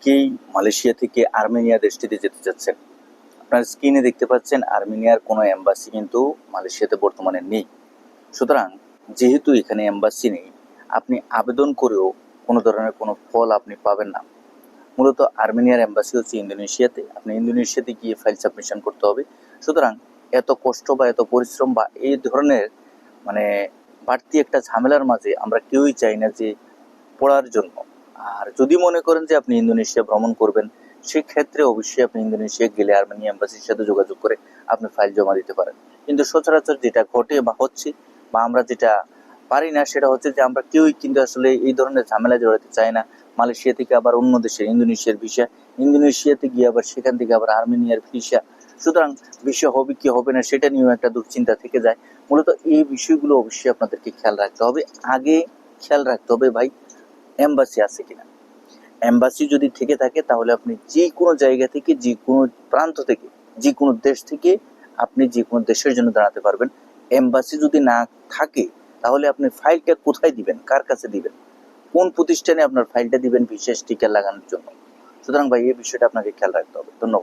অনেকেই মালয়েশিয়া থেকে আর্মেনিয়া দেশটিতে যেতে চাচ্ছেন। আপনার স্ক্রিনে দেখতে পাচ্ছেন আর্মেনিয়ার কোনো এম্বাসি কিন্তু মালয়েশিয়াতে বর্তমানে নেই। সুতরাং যেহেতু এখানে এম্বাসি নেই, আপনি আবেদন করেও কোনো ধরনের কোনো ফল আপনি পাবেন না। মূলত আর্মেনিয়ার এম্বাসি হচ্ছে ইন্দোনেশিয়াতে। আপনি ইন্দোনেশিয়াতে গিয়ে ফাইল সাবমিশন করতে হবে। সুতরাং এত কষ্ট বা এত পরিশ্রম বা এই ধরনের মানে বাড়তি একটা ঝামেলার মাঝে আমরা কেউই চাই না যে পড়ার জন্য। আর যদি মনে করেন যে আপনি ইন্দোনেশিয়া ভ্রমণ করবেন, সেক্ষেত্রে অবশ্যই আপনি ইন্দোনেশিয়া গেলে আর্মেনিয়া এম্বাসির সাথে যোগাযোগ করে আপনি ফাইল জমা দিতে পারেন। কিন্তু সচরাচর যেটা ঘটে বা হচ্ছে বা আমরা যেটা পারি না, সেটা হচ্ছে যে আমরা কেউই কিন্তু আসলে এই ধরনের ঝামেলা জড়াতে চাই না। মালয়েশিয়া থেকে আবার অন্য দেশে, ইন্দোনেশিয়ার ভিসা, ইন্দোনেশিয়াতে গিয়ে আবার সেখান থেকে আবার আর্মেনিয়ার ভিসা। সুতরাং বিষয় হবে কি হবে না, সেটা নিয়েও একটা দুশ্চিন্তা থেকে যায়। মূলত এই বিষয়গুলো অবশ্যই আপনাদেরকে খেয়াল রাখতে হবে। আগে খেয়াল রাখতে হবে ভাই এম্বাসি আছে কিনা? এম্বাসি যদি থেকে থাকে, তাহলে আপনি যে কোনো জায়গা থেকে যে কোনো প্রান্ত থেকে যে কোনো দেশ থেকে আপনি যে কোনো দেশের জন্য দাঁড়াতে পারবেন। এম্বাসি যদি না থাকে, তাহলে আপনি ফাইলটা কোথায় দিবেন? কার কাছে দিবেন? কোন প্রতিষ্ঠানে আপনার ফাইলটা দিবেন? বিশেষ টিকা লাগানোর জন্য। সুতরাং ভাই, এই বিষয়টা আপনাকে খেয়াল রাখতে হবে। ধন্যবাদ।